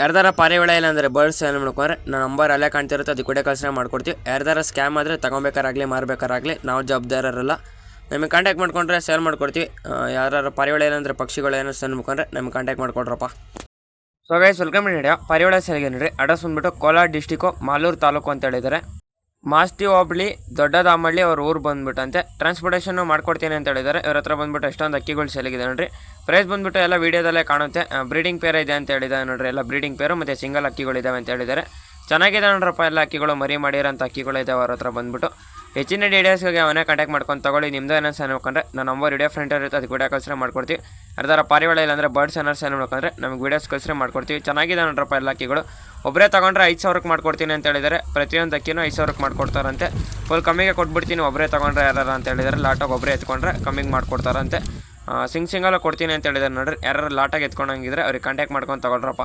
ಯಾರ್ದಾರ ಪಾರಿವಾಳ ಇಲ್ಲ ಅಂದರೆ ಬರ್ಡ್ಸ್ ಏನು ಮಾಡ್ಕೊಂಡ್ರೆ ನಮ್ಮ ನಂಬರ್ ಅಲ್ಲೇ ಕಾಣ್ತಿರುತ್ತೆ ಅದಕ್ಕೆ ಕೂಡ ಕಳ್ಸನೆ ಮಾಡ್ಕೊಡ್ತೀವಿ. ಯಾರ್ದಾರ ಸ್ಕ್ಯಾಮ್ ಆದರೆ ತೊಗೊಬೇಕಾರಾಗಲಿ, ಮಾರಬೇಕಾರಾಗಲಿ, ನಾವು ಜವಾಬ್ದಾರರಲ್ಲ. ನಿಮಗೆ ಕಾಂಟ್ಯಾಕ್ಟ್ ಮಾಡ್ಕೊಂಡ್ರೆ ಸೇಲ್ ಮಾಡ್ಕೊಡ್ತೀವಿ. ಯಾರು ಪಾರಿವಾಳ ಇಲ್ಲ ಅಂದರೆ ಪಕ್ಷಿಗಳು ಏನೋ ಸೇಲ್ ಮಾಡ್ಕೊಂಡ್ರೆ, ನಮಗೆ ಕಾಂಟ್ಯಾಕ್ಟ್ ಮಾಡ್ಕೊಡ್ರಪ್ಪ. ಸೊ ಗೈಸ್ ವೆಲ್ಕಮ್ ನಡೆಯ ಪರಿವಾಳ ಸೆಲ್ಗೆ ನೋಡಿರಿ ಅಡ್ರೆಸ್ ಬಂದ್ಬಿಟ್ಟು ಕೋಲಾರ ಡಿಸ್ಟಿಕ್ಕು ಮಾಲೂರು ತಾಲೂಕು ಅಂತ ಹೇಳಿದ್ದಾರೆ. ಮಾಸ್ತಿ ಹೋಬಳಿ ದೊಡ್ಡದಾಮಳ್ಳಿ ಅವ್ರ ಊರು ಬಂದ್ಬಿಟ್ಟಂತೆ. ಟ್ರಾನ್ಸ್ಪೋರ್ಟೇಷನು ಮಾಡ್ಕೊಡ್ತೀನಿ ಅಂತ ಹೇಳಿದ್ದಾರೆ. ಇವ್ರ ಹತ್ರ ಬಂದ್ಬಿಟ್ಟು ಎಷ್ಟೊಂದು ಅಕ್ಕಿಗಳು ಸೆಲಗಿದೆ ನೋಡ್ರಿ. ಪ್ರೈಸ್ ಬಂದ್ಬಿಟ್ಟು ಎಲ್ಲ ವೀಡಿಯೋದಲ್ಲೇ ಕಾಣುತ್ತೆ. ಬ್ರೀಡಿಂಗ್ ಪೇರ್ ಇದೆ ಅಂತ ಹೇಳಿದ್ದಾರೆ ನೋಡ್ರಿ ಎಲ್ಲ ಬ್ರೀಡಿಂಗ್ ಪೇರು ಮತ್ತು ಸಿಂಗಲ್ ಅಕ್ಕಿಗಳಿದ್ದಾವೆ ಅಂತ ಹೇಳಿದ್ದಾರೆ. ಚೆನ್ನಾಗಿದೆ ನೋಡ್ರಪ್ಪ ಎಲ್ಲ ಅಕ್ಕಿಗಳು, ಮರಿ ಮಾಡಿರೋಂಥ ಅಕ್ಕಿಗಳು ಇದ್ದಾವೆ ಅವ್ರ ಹತ್ರ ಬಂದ್ಬಿಟ್ಟು. ಹೆಚ್ಚಿನ ಡೀಟೇಲ್ಸ್ಗೆ ಅವನೇ ಕಾಂಟ್ಯಾಕ್ಟ್ ಮಾಡ್ಕೊಂಡು ತಗೊಳ್ಳಿ. ನಿಮ್ಮದು ಏನೋ ಸಹ ನೋಡ್ಕೊಂಡ್ರೆ ನಾನು ನಂಬರ್ ವಿಡಿಯೋ ಫ್ರೆಂಡ್ ಇರುತ್ತೆ. ಅದಕ್ಕೆ ವಿಡಿಯೋ ಕಳಿಸ್ರೆ ಮಾಡ್ಕೊಡ್ತೀವಿ. ಅದರ ಪಾರಿವಾಳ ಇಲ್ಲಾಂದರೆ ಬರ್ಡ್ಸ್ ಏನಾರು ಸಹ ನೋಡ್ಕೊಂಡ್ರೆ ನಮಗೆ ವೀಡಿಯೋಸ್ ಕಳಿಸ್ರೆ ಮಾಡ್ಕೊಡ್ತೀವಿ. ಚೆನ್ನಾಗಿದೆ ನೋಡ್ರಪ್ಪ ಎಲ್ಲ ಅಕ್ಕಿಗಳು. ಒಬ್ಬರೇ ತೊಗೊಂಡ್ರೆ ಐದು ಸಾವಿರಕ್ಕೆ ಮಾಡ್ಕೊಡ್ತೀನಿ ಅಂತ ಹೇಳಿದ್ದಾರೆ. ಪ್ರತಿಯೊಂದು ಅಕ್ಕಿನೂ ಐದು ಸಾವಿರಕ್ಕೆ ಮಾಡ್ಕೊಡ್ತಾರಂತೆ. ಫುಲ್ ಕಮ್ಮಿಗೆ ಕೊಟ್ಬಿಡ್ತೀನಿ ಒಬ್ಬರೇ ತೊಗೊಂಡ್ರೆ ಯಾರು ಅಂತ ಹೇಳಿದ್ದಾರೆ. ಲಾಟಾಗಿ ಒಬ್ಬರೇ ಎತ್ಕೊಂಡ್ರೆ ಕಮ್ಮಿಗೆ ಮಾಡ್ಕೊಡ್ತಾರಂತೆ. ಸಿಂಗ್ ಸಿಂಗಲ್ಲ ಕೊಡ್ತೀನಿ ಅಂತ ಹೇಳಿದ್ದಾರೆ ನೋಡ್ರಿ. ಯಾರು ಲಾಟಾಗಿ ಎತ್ಕೊಂಡಂಗಿದ್ರೆ ಅವ್ರಿಗೆ ಕಾಂಟ್ಯಾಕ್ಟ್ ಮಾಡ್ಕೊಂಡು ತಗೊಳ್ರಪ್ಪ.